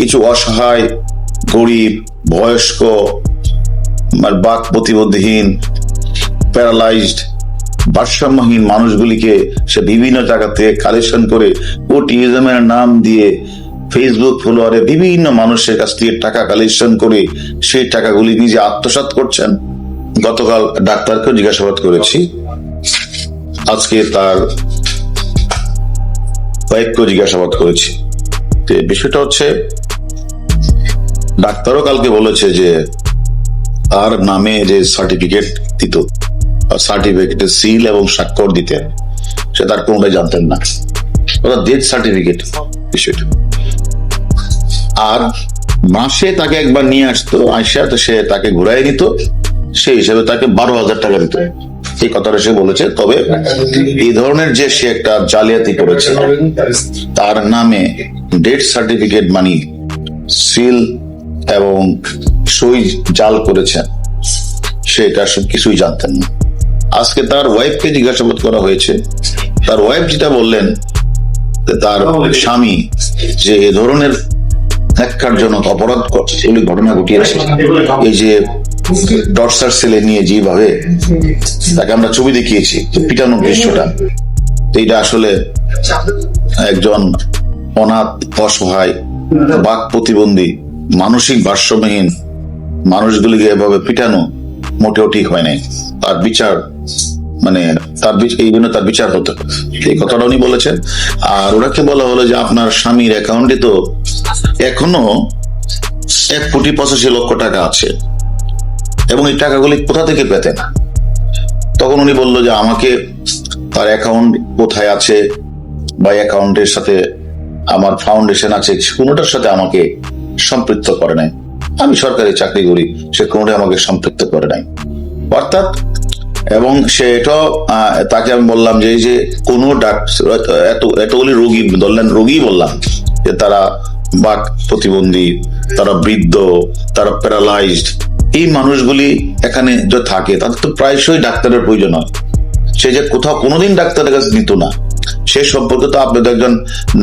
কিছু অসহায়, গরিব, বয়স্ক বাক প্রতিবন্ধীহীন প্যারালাইজড ভারসাম্যহীন মানুষগুলিকে সে বিভিন্ন জায়গা থেকে কালেকশন করে ওটিজমের নাম দিয়ে ফেসবুক ফলোয়ারে বিভিন্ন মানুষের কাছ থেকে টাকা কালেকশন করে সেই টাকাগুলি নিজে আত্মসাৎ করছেন। গতকাল ডাক্তারকেও জিজ্ঞাসাবাদ করেছি। আজকে তার ওয়াইফকেও জিজ্ঞাসাবাদ করেছি। বিষয়টা হচ্ছে ডাক্তারও কালকে বলেছে যে তার নামে যে সার্টিফিকেট দিত সার্টিফিকেটে সিল এবং স্বাক্ষর দিতেন, সে তার কোনটাই জানতেন না। ওটা ডেথ সার্টিফিকেট বিষয়টা। আর মাসে তাকে একবার নিয়ে আসতো তো সে তাকে ঘুরাই নিত, সেই হিসেবে তাকে বারো হাজার টাকা দিত। এই কথাটা সে বলেছে, তবে এই ধরনের যে সে একটা জালিয়াতি করেছে, তার নামে ডেথ সার্টিফিকেট মানি সিল এবং সই জাল করেছেন সেটা সব কিছুই জানতেন না। আজকে তার ওয়াইফকে জিজ্ঞাসাবাদ করা হয়েছে। তার ওয়াইফ যেটা বললেন তার স্বামী যে এ ধরনের ন্যাক্কারজনক অপরাধ গুলি ঘটনা ঘটিয়েছে এই যে ডরসার সেলে নিয়ে যেভাবে তাকে আমরা ছবি দেখিয়েছি পিটানোর দৃশ্যটা এইটা আসলে একজন অনাথ অসহায় বাক প্রতিবন্ধী মানসিক ভারসাম্যহীন মানুষগুলিকে এভাবে পিটানো মোটেও ঠিক হয় নাই। তার বিচার মানে তার এই জন্য তার বিচার হতো। এই কথাটা উনি বলেছেন। আর ওনাকে বলা হলো যে আপনার স্বামীর অ্যাকাউন্টে তো এখনও এক কোটি পঁচাশি লক্ষ টাকা আছে এবং এই টাকাগুলি কোথা থেকে পেতেন? তখন উনি বলল যে আমাকে তার অ্যাকাউন্ট কোথায় আছে বা অ্যাকাউন্টের সাথে আমার ফাউন্ডেশন আছে, কোনোটার সাথে আমাকে সম্পৃক্ত করে নাই। আমি সরকারি চাকরি করি, সে কোনোটাই আমাকে সম্পৃক্ত করে নাই। অর্থাৎ, এবং সে এটাও তাকে আমি বললাম যে, এই যে কোনো ডাক্তার, এত এতগুলি রোগী, ধরলেন রোগী বললাম, যে তারা বাক প্রতিবন্ধী, তারা বৃদ্ধ, তারা প্যারালাইজড, এই মানুষগুলি এখানে যে থাকে, তাদের তো প্রায়শই ডাক্তারের প্রয়োজন হয়। সে যে কোথাও কোনোদিন ডাক্তারের কাছে নিত না। সে সম্পর্কে তো আপনি তো একজন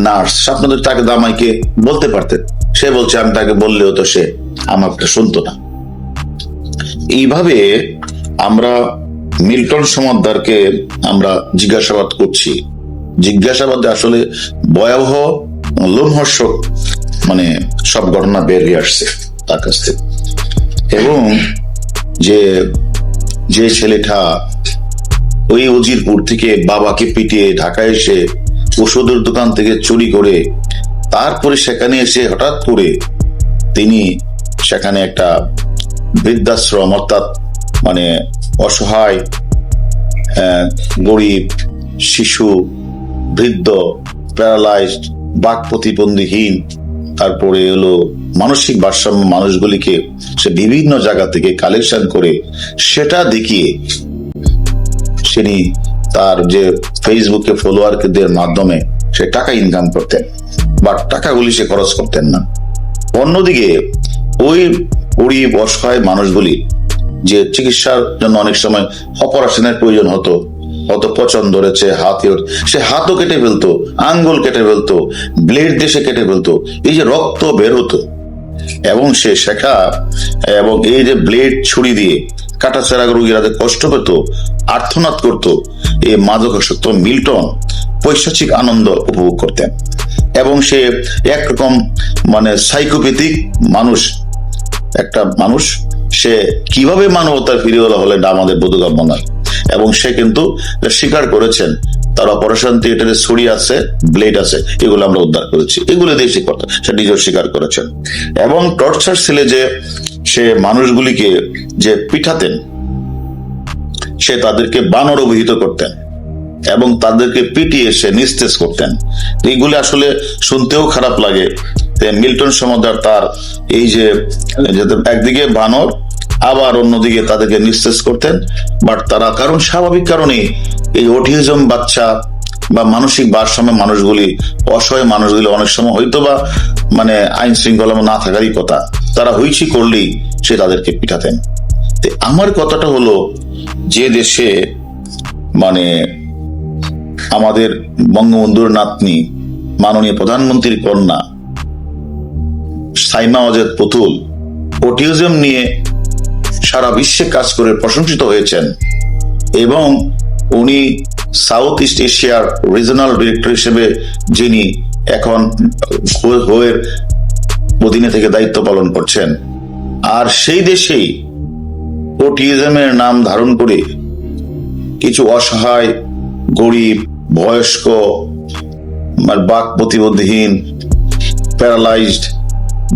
নার্স, আপনাদের তাকে দামাইকে বলতে পারতেন। সে বলছে, আমি তাকে বললেও তো সে আমাকে শুনতো না। এইভাবে আমরা মিল্টন সমাদ্দারকে আমরা জিজ্ঞাসাবাদ করছি। জিজ্ঞাসাবাদে আসলে ভয়াবহ, লোমহর্ষক মানে সব ঘটনা বের হয়ে আসছে তার কাছ থেকে। এবং যে যে ছেলেটা ওই উজিরপুর থেকে বাবাকে পিটিয়ে ঢাকায় এসে ওষুধের দোকান থেকে চুরি করে তারপরে সেখানে এসে হঠাৎ করে তিনি সেখানে একটা বৃদ্ধাশ্রম, অর্থাৎ মানে অসহায় গরিব, শিশু, বৃদ্ধ, প্যারালাইজড, বাক প্রতিবন্ধীহীন, তারপরে হলো মানসিক ভারসাম্য মানুষগুলিকে সে বিভিন্ন জায়গা থেকে কালেকশন করে সেটা দেখিয়ে তিনি তার যে ফেসবুকে ফলোয়ারদের মাধ্যমে সে টাকা ইনকাম করতেন। বা টাকাগুলি সে খরচ করতেন না। অন্যদিকে ওই গরিব অসহায় মানুষগুলি যে চিকিৎসার জন্য অনেক সময় অপারেশনের প্রয়োজন হতো অত পচন ধরেছে, হাত সে হাতও কেটে ফেলতো, আঙ্গুল কেটে ফেলতো, ব্লেড সে কেটে ফেলতো, এই যে রক্ত বের হতো। এবং সে শেখা এবং এই যে ব্লেড ছুরি দিয়ে কাটাছেড়া রোগীরা কষ্ট পেত আর্থনাদ করত এই মাদকাসক্ত মিল্টন পৈশাচিক আনন্দ উপভোগ করতেন। এবং সে একরকম মানে সাইকোপ্যাথিক মানুষ, একটা মানুষ। সে কীভাবে মানবতার ফিরে এলো হলে এটা আমাদের বোধগম্য নয়। এবং সে কিন্তু স্বীকার করেছেন, তার অপারেশন থিয়েটারে ছুরি আছে, ব্লেড আছে, এগুলো আমরা উদ্ধার করেছি। এগুলো দিয়ে সে করতেন সে নিজেও স্বীকার করেছেন। এবং টর্চার ছেলে যে সে মানুষগুলিকে যে পিঠাতেন, সে তাদেরকে বানর অভিহিত করতেন। এবং তাদেরকে পিটিয়ে সে নিস্তেজ করতেন। এইগুলি আসলে শুনতেও খারাপ লাগে। মিল্টন সমাদার তার এই যে একদিকে বানর, আবার অন্যদিকে তাদেরকে নিস্তেজ করতেন। বাট তারা কারণ, স্বাভাবিক কারণে এই অটিজম বাচ্চা বা মানসিক ভারসাম্য মানুষগুলি, অসহায় মানুষগুলি অনেক সময় হয়তো বা মানে আইন শৃঙ্খলা না থাকারই কথা। তারা হইচি করলেই সে তাদেরকে পিঠাতেন আমার কথাটা হলো, যে দেশে মানে আমাদের বঙ্গবন্ধুর নাতনি, মাননীয় প্রধানমন্ত্রীর কন্যা, সাইমা অজেদ পুতুল, অটিজম নিয়ে সারা বিশ্বে কাজ করে প্রশংসিত হয়েছেন এবং উনি সাউথ ইস্ট এশিয়ার রিজনাল ডিরেক্টর হিসেবে যিনি এখন হোয়ের অধীনে থেকে দায়িত্ব পালন করছেন। আর সেই দেশেই ওটিজমের নাম ধারণ করে কিছু অসহায়, গরিব বয়স্ক মানে বাক প্রতিবন্ধীহীন প্যারালাইজড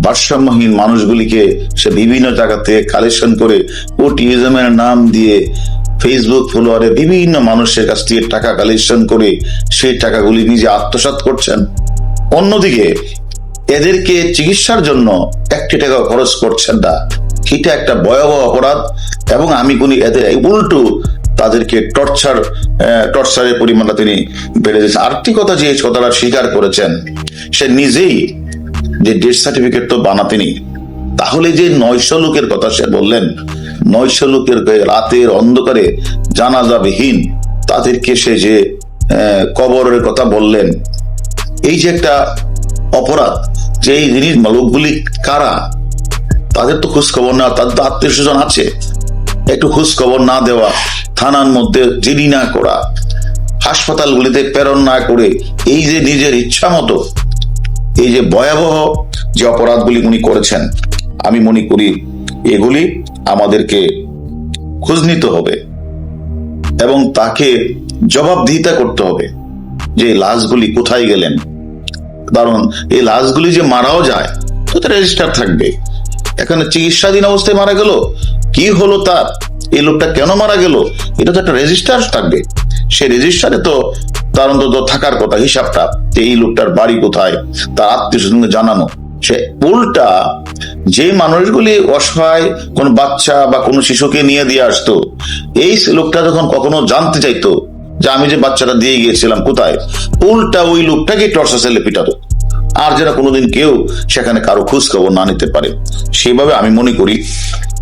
ভারসাম্যহীন মানুষগুলিকে সে বিভিন্ন জায়গা থেকে কালেকশন করে ওটিজমের নাম দিয়ে ফেসবুক ফলোয়ারে বিভিন্ন মানুষের কাছ থেকে টাকা কালেকশন করে সেই টাকাগুলি নিজে আত্মসাৎ করছেন। অন্যদিকে এদেরকে চিকিৎসার জন্য একটি টাকা খরচ করছেন না। এটা একটা ভয়াবহ অপরাধ এবং আমি কোন এদের উল্টো তাদেরকে টর্চার টর্চারের পরিমাণটা তিনি বেড়ে দিয়েছেন। আরেকটি কথা যে কথাটা স্বীকার করেছেন, সে নিজেই যে ডেথ সার্টিফিকেট তো বানাতেনি তাহলে যে নয়শো লোকের কথা সে বললেন, নয়শো লোকের রাতের অন্ধকারে জানাজাবিহীন তাদেরকে সে যে কবরের কথা বললেন, এই যে একটা অপরাধ, যে এই জিনিস লোকগুলি কারা, তাদের তো খোঁজ খবর নেওয়া, তাদের তো আত্মীয় স্বজন আছে একটু খোঁজ খবর না দেওয়া, থানার মধ্যে জিডি না করা, হাসপাতালগুলিতে প্রেরণ না করে এই যে নিজের ইচ্ছা মতো, এই যে ভয়াবহ যে অপরাধগুলি উনি করেছেন, আমি মনে করি এগুলি আমাদেরকে খোঁজ নিতে হবে এবং তাকে জবাবদিহিতা করতে হবে যে লাশগুলি কোথায় গেলেন। কারণ এই লাশগুলি যে মারাও যায় তো রেজিস্টার থাকবে। এখানে চিকিৎসাধীন অবস্থায় মারা গেল কি হলো তার? এই লোকটা কেন মারা গেল? এটা তো একটা রেজিস্টার থাকবে। সেই রেজিস্টারে তো তার অন্তত থাকার কথা, হিসাবটা। এই লোকটার বাড়ি কোথায়? তার আত্মীয় স্বজনকে জানানো। সে উল্টা যে মানুষগুলি অসহায়, কোন বাচ্চা বা কোনো শিশুকে নিয়ে দিয়ে আসতো, এই লোকটা যখন কখনো জানতে চাইতো যে আমি যে বাচ্চাটা দিয়ে গিয়েছিলাম কোথায়, উল্টা ওই লোকটাকে টর্চা সেলে পিটাতো। আর যেন কোনোদিন কেউ সেখানে কারও খোঁজ খবর না নিতে পারে। সেভাবে আমি মনে করি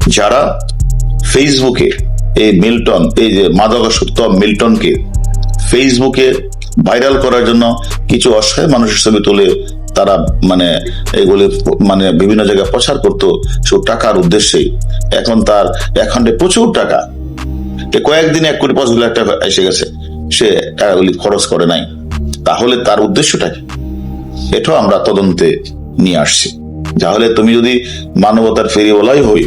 যারা ফেসবুকে এই মিল্টন এই যে মাদকাসক্ত মিল্টনকে ফেসবুকে ভাইরাল করার জন্য কিছু অসহায় মানুষের ছবি তুলে তারা মানে এগুলি মানে বিভিন্ন জায়গায় প্রচার করতো সব টাকার উদ্দেশ্যে এখন তার অ্যাকাউন্টে প্রচুর টাকা। কয়েকদিনে এক কোটি পঁচিশ লাখ টাকা এসে গেছে। সে টাকাগুলি খরচ করে নাই। তাহলে তার উদ্দেশ্যটা কি? এটাও আমরা তদন্তে নিয়ে আসছি। তাহলে তুমি যদি মানবতার ফেরিওয়ালাই হই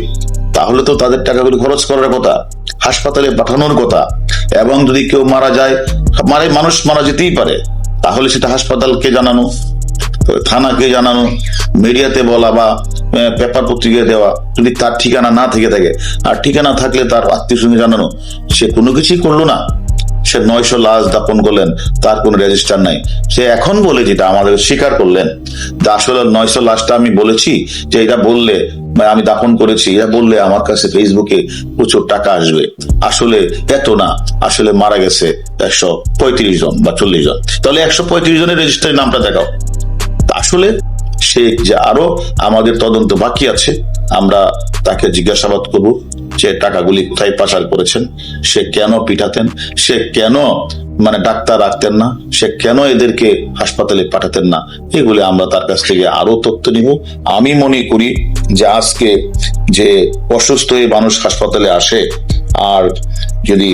তাহলে তো তাদের টাকাগুলি খরচ করার কথা, হাসপাতালে পাঠানোর কথা। এবং যদি কেউ মারা যায়, মারে, মানুষ মারা যেতেই পারে, তাহলে সেটা হাসপাতালকে জানানো, থানাকে জানানো, মিডিয়াতে বলা বা পেপার পত্রিকায় দেওয়া। যদি তার ঠিকানা না থেকে থাকে, আর ঠিকানা থাকলে তার আত্মীয় সঙ্গে জানানো, সে কোনো কিছুই করল না। সে নয়শো লাশ দাপন করলেন, তার কোনো রেজিস্টার নাই। সে এখন বলে যেটা আমাদের স্বীকার করলেন। আসলে নয়শো লাশটা আমি বলেছি যে এটা বললে আমি দাপন করেছি এটা বললে আমার কাছে ফেসবুকে প্রচুর টাকা আসবে। আসলে এত না, আসলে মারা গেছে একশো পঁয়ত্রিশ জন বা চল্লিশ জন। তাহলে একশো পঁয়ত্রিশ জনের রেজিস্টারের নামটা দেখাও। আসলে সে যে আরও আমাদের তদন্ত বাকি আছে, আমরা তাকে জিজ্ঞাসাবাদ করব যে টাকাগুলি কোথায় পাচার করেছেন, সে কেন পিটাতেন, সে কেন মানে ডাক্তার রাখতেন না, সে কেন এদেরকে হাসপাতালে পাঠাতেন না, এগুলি আমরা তার কাছ থেকে আরও তথ্য নিব। আমি মনে করি যে আজকে যে অসুস্থ হয়ে মানুষ হাসপাতালে আসে, আর যদি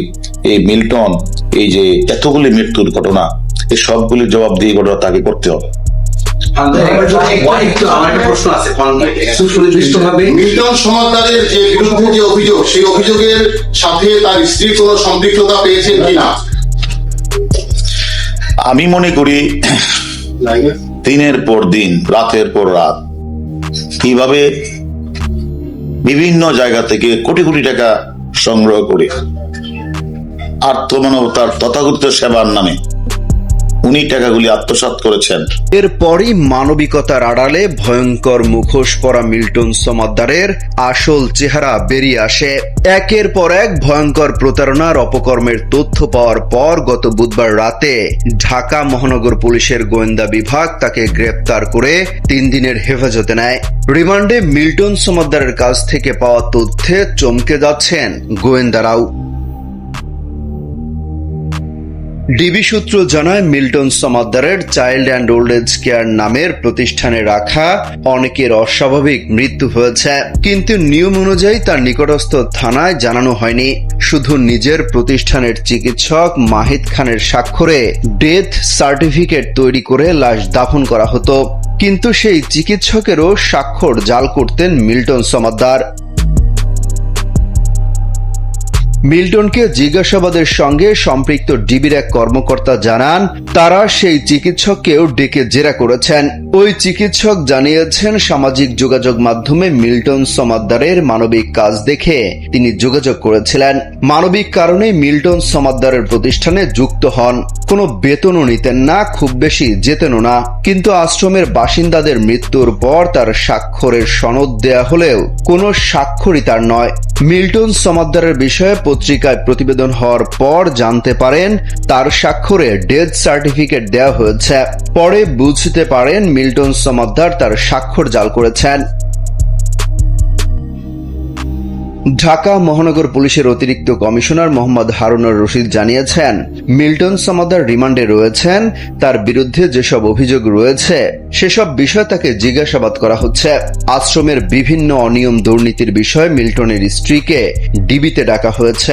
এই মিল্টন এই যে এতগুলি মৃত্যুর ঘটনা, এই সবগুলির জবাব দিয়ে ঘটনা তাকে করতে হবে। মিল্টন সমাদারের যে বিরুদ্ধে যে অভিযোগ সেই অভিযোগের সাথে তার স্ত্রী কোনো সম্পৃক্ততা পেয়েছেন কিনা? আমি মনে করি দিনের পর দিন রাতের পর রাত কীভাবে বিভিন্ন জায়গা থেকে কোটি কোটি টাকা সংগ্রহ করে আত্মমানবতার তথাকথিত সেবার নামে উনি টাকাগুলি আত্মসাৎ করেছেন। এরপরই মানবিকতার আড়ালে ভয়ঙ্কর মুখোশ পরা মিল্টন সমাদ্দারের আসল চেহারা বেরিয়ে আসে। একের পর এক ভয়ঙ্কর প্রতারণার অপকর্মের তথ্য পাওয়ার পর গত বুধবার রাতে ঢাকা মহানগর পুলিশের গোয়েন্দা বিভাগ তাকে গ্রেপ্তার করে তিন দিনের হেফাজতে নেয়। রিমান্ডে মিল্টন সমাদ্দারের কাছ থেকে পাওয়া তথ্যে চমকে যাচ্ছেন গোয়েন্দারাও। ডিবি সূত্র জানায়, Milton সমাদ্দারের child and old age care নামের প্রতিষ্ঠানে রাখা অনেকের অস্বাভাবিক মৃত্যু হয়েছে। কিন্তু নিয়ম অনুযায়ী তার নিকটস্থ থানায় জানানো হয়নি। শুধু নিজের প্রতিষ্ঠানের চিকিৎসক মাহিদ খানের স্বাক্ষরে ডেথ সার্টিফিকেট তৈরি করে লাশ দাফন করা হতো। কিন্তু সেই চিকিৎসকেরও স্বাক্ষর জাল করতেন মিল্টন সমাদ্দার। মিল্টনকে জিজ্ঞাসাবাদের সঙ্গে সম্পৃক্ত ডিবির এক কর্মকর্তা জানান, তারা সেই চিকিৎসককেও ডেকে জেরা করেছেন। ওই চিকিৎসক জানিয়েছেন, সামাজিক যোগাযোগ মাধ্যমে মিল্টন সমাদ্দারের মানবিক কাজ দেখে তিনি যোগাযোগ করেছিলেন। মানবিক কারণে মিল্টন সমাদ্দারের প্রতিষ্ঠানে যুক্ত হন। কোনো বেতনও নিতেন না, খুব বেশি যেতেনও না। কিন্তু আশ্রমের বাসিন্দাদের মৃত্যুর পর তার স্বাক্ষরের সনদ দেয়া হলেও কোনো স্বাক্ষরই তার নয়। মিল্টন সমাদ্দারের বিষয়ে পত্রিকায় প্রতিবেদন হওয়ার পর জানতে পারেন, তার স্বাক্ষরে ডেথ সার্টিফিকেট দেওয়া হয়েছে। পরে বুঝতে পারেন, মিল্টন সমাদ্দার তার স্বাক্ষর জাল করেছেন। ঢাকা মহানগর পুলিশের অতিরিক্ত কমিশনার মোহাম্মদ হারুনুর রশিদ জানিয়েছেন, মিল্টন সমাদার রিমান্ডে রয়েছেন, তার বিরুদ্ধে যেসব অভিযোগ রয়েছে, সেসব বিষয় তাকে জিজ্ঞাসাবাদ করা হচ্ছে। আশ্রমের বিভিন্ন অনিয়ম দুর্নীতির বিষয়ে মিল্টনের স্ত্রীকে ডিবিতে ডাকা হয়েছে।